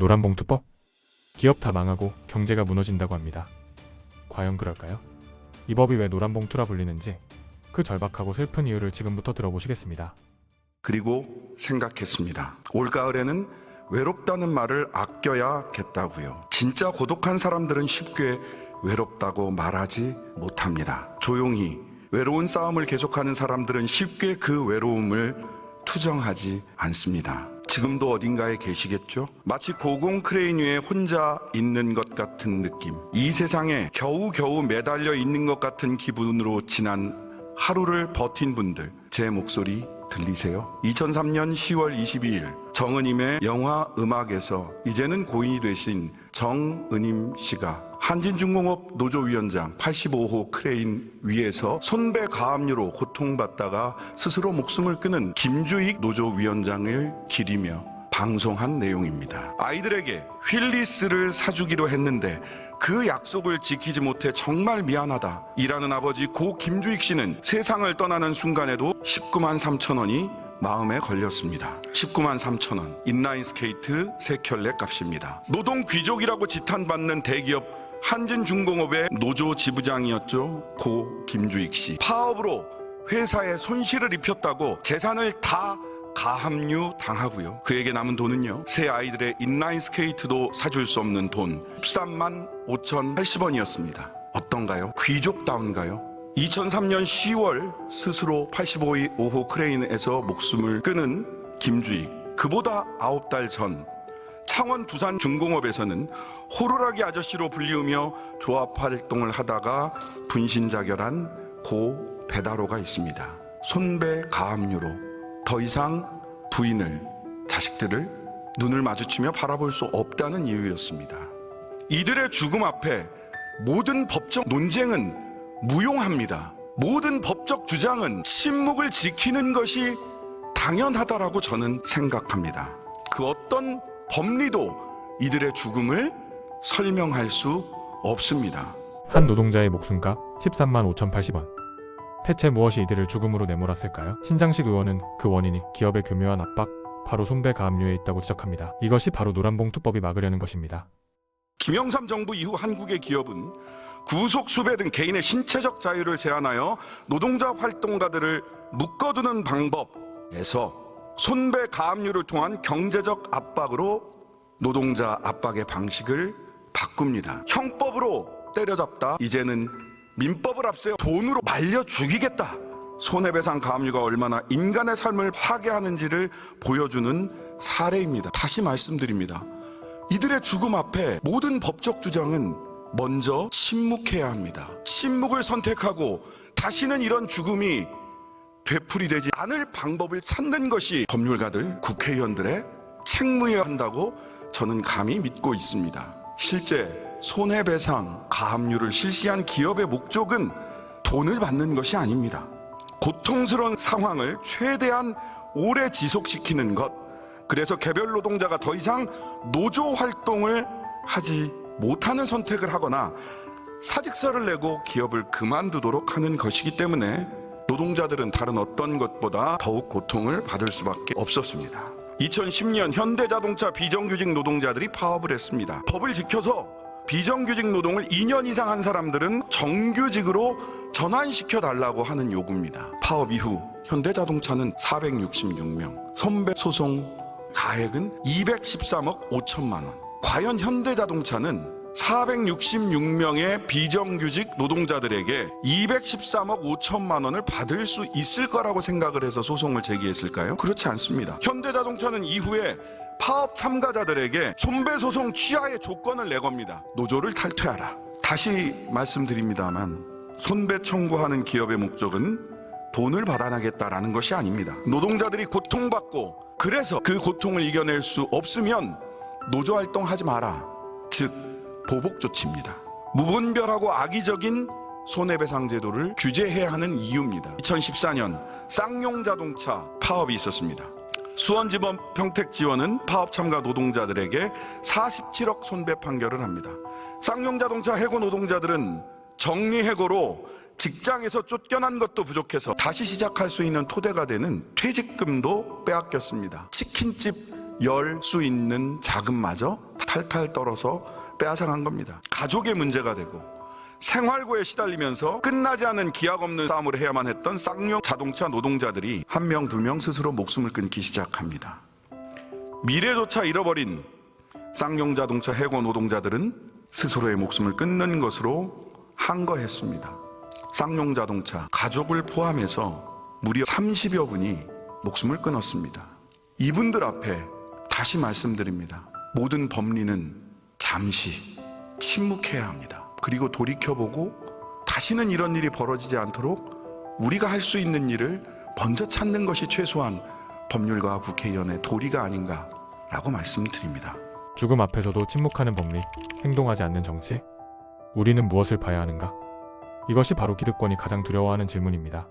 노란봉투법? 기업 다 망하고 경제가 무너진다고 합니다. 과연 그럴까요? 이 법이 왜 노란봉투라 불리는지 그 절박하고 슬픈 이유를 지금부터 들어보시겠습니다. 그리고 생각했습니다. 올가을에는 외롭다는 말을 아껴야겠다고요. 진짜 고독한 사람들은 쉽게 외롭다고 말하지 못합니다. 조용히 외로운 싸움을 계속하는 사람들은 쉽게 그 외로움을 투정하지 않습니다. 지금도 어딘가에 계시겠죠? 마치 고공 크레인 위에 혼자 있는 것 같은 느낌. 이 세상에 겨우겨우 매달려 있는 것 같은 기분으로 지난 하루를 버틴 분들, 제 목소리 들리세요? 2003년 10월 22일 정은임의 영화 음악에서 이제는 고인이 되신 정은임 씨가 한진중공업 노조위원장 85호 크레인 위에서 손배 가압류로 고통받다가 스스로 목숨을 끊은 김주익 노조위원장을 기리며 방송한 내용입니다. 아이들에게 휠리스를 사주기로 했는데 그 약속을 지키지 못해 정말 미안하다. 일하는 아버지 고 김주익 씨는 세상을 떠나는 순간에도 19만 3천 원이 마음에 걸렸습니다. 19만 3천 원. 인라인 스케이트 세 켤레 값입니다. 노동 귀족이라고 지탄받는 대기업 한진중공업의 노조 지부장이었죠. 고 김주익 씨. 파업으로 회사에 손실을 입혔다고 재산을 다 가압류 당하고요. 그에게 남은 돈은요. 새 아이들의 인라인 스케이트도 사줄 수 없는 돈 13만 5,080원이었습니다. 어떤가요? 귀족다운가요? 2003년 10월 스스로 85위 5호 크레인에서 목숨을 끊은 김주익. 그보다 9달 전 창원 부산 중공업에서는 호루라기 아저씨로 불리우며 조합 활동을 하다가 분신자결한 고 배다로가 있습니다. 손배 가압류로 더 이상 부인을 자식들을 눈을 마주치며 바라볼 수 없다는 이유였습니다. 이들의 죽음 앞에 모든 법적 논쟁은 무용합니다. 모든 법적 주장은 침묵을 지키는 것이 당연하다라고 저는 생각합니다. 그 어떤 법리도 이들의 죽음을 설명할 수 없습니다. 한 노동자의 목숨값 13만 5,080원. 대체 무엇이 이들을 죽음으로 내몰았을까요? 신장식 의원은 그 원인이 기업의 교묘한 압박, 바로 손배 가압류에 있다고 지적합니다. 이것이 바로 노란봉투법이 막으려는 것입니다. 김영삼 정부 이후 한국의 기업은 구속 수배 등 개인의 신체적 자유를 제한하여 노동자 활동가들을 묶어두는 방법에서 손배 가압류를 통한 경제적 압박으로 노동자 압박의 방식을 바꿉니다. 형법으로 때려잡다 이제는 민법을 앞세워 돈으로 말려 죽이겠다. 손해배상 가압류가 얼마나 인간의 삶을 파괴하는지를 보여주는 사례입니다. 다시 말씀드립니다. 이들의 죽음 앞에 모든 법적 주장은 먼저 침묵해야 합니다. 침묵을 선택하고 다시는 이런 죽음이 되풀이되지 않을 방법을 찾는 것이 법률가들, 국회의원들의 책무여야 한다고 저는 감히 믿고 있습니다. 실제 손해배상, 가압류를 실시한 기업의 목적은 돈을 받는 것이 아닙니다. 고통스러운 상황을 최대한 오래 지속시키는 것. 그래서 개별 노동자가 더 이상 노조 활동을 하지 못하는 선택을 하거나 사직서를 내고 기업을 그만두도록 하는 것이기 때문에 노동자들은 다른 어떤 것보다 더욱 고통을 받을 수밖에 없었습니다. 2010년 현대자동차 비정규직 노동자들이 파업을 했습니다. 법을 지켜서 비정규직 노동을 2년 이상 한 사람들은 정규직으로 전환시켜 달라고 하는 요구입니다. 파업 이후 현대자동차는 466명, 선배 소송 가액은 213억 5천만 원. 과연 현대자동차는 466명의 비정규직 노동자들에게 213억 5천만 원을 받을 수 있을 거라고 생각을 해서 소송을 제기했을까요? 그렇지 않습니다. 현대자동차는 이후에 파업 참가자들에게 손배 소송 취하의 조건을 내겁니다. 노조를 탈퇴하라. 다시 말씀드립니다만 손배 청구하는 기업의 목적은 돈을 받아나겠다라는 것이 아닙니다. 노동자들이 고통받고 그래서 그 고통을 이겨낼 수 없으면 노조 활동하지 마라. 즉 보복 조치입니다. 무분별하고 악의적인 손해배상 제도를 규제해야 하는 이유입니다. 2014년 쌍용 자동차 파업이 있었습니다. 수원지법 평택지원은 파업 참가 노동자들에게 47억 손배 판결을 합니다. 쌍용 자동차 해고 노동자들은 정리해고로 직장에서 쫓겨난 것도 부족해서 다시 시작할 수 있는 토대가 되는 퇴직금도 빼앗겼습니다. 치킨집 열 수 있는 자금마저 탈탈 떨어서 빼앗아간 겁니다. 가족의 문제가 되고 생활고에 시달리면서 끝나지 않은 기약 없는 싸움을 해야만 했던 쌍용 자동차 노동자들이 한 명, 두 명 스스로 목숨을 끊기 시작합니다. 미래조차 잃어버린 쌍용 자동차 해고 노동자들은 스스로의 목숨을 끊는 것으로 항거했습니다. 쌍용 자동차 가족을 포함해서 무려 30여 분이 목숨을 끊었습니다. 이분들 앞에 다시 말씀드립니다. 모든 법리는 잠시 침묵해야 합니다. 그리고 돌이켜보고 다시는 이런 일이 벌어지지 않도록 우리가 할 수 있는 일을 먼저 찾는 것이 최소한 법률가와 국회의원의 도리가 아닌가라고 말씀드립니다. 죽음 앞에서도 침묵하는 법리, 행동하지 않는 정치? 우리는 무엇을 봐야 하는가? 이것이 바로 기득권이 가장 두려워하는 질문입니다.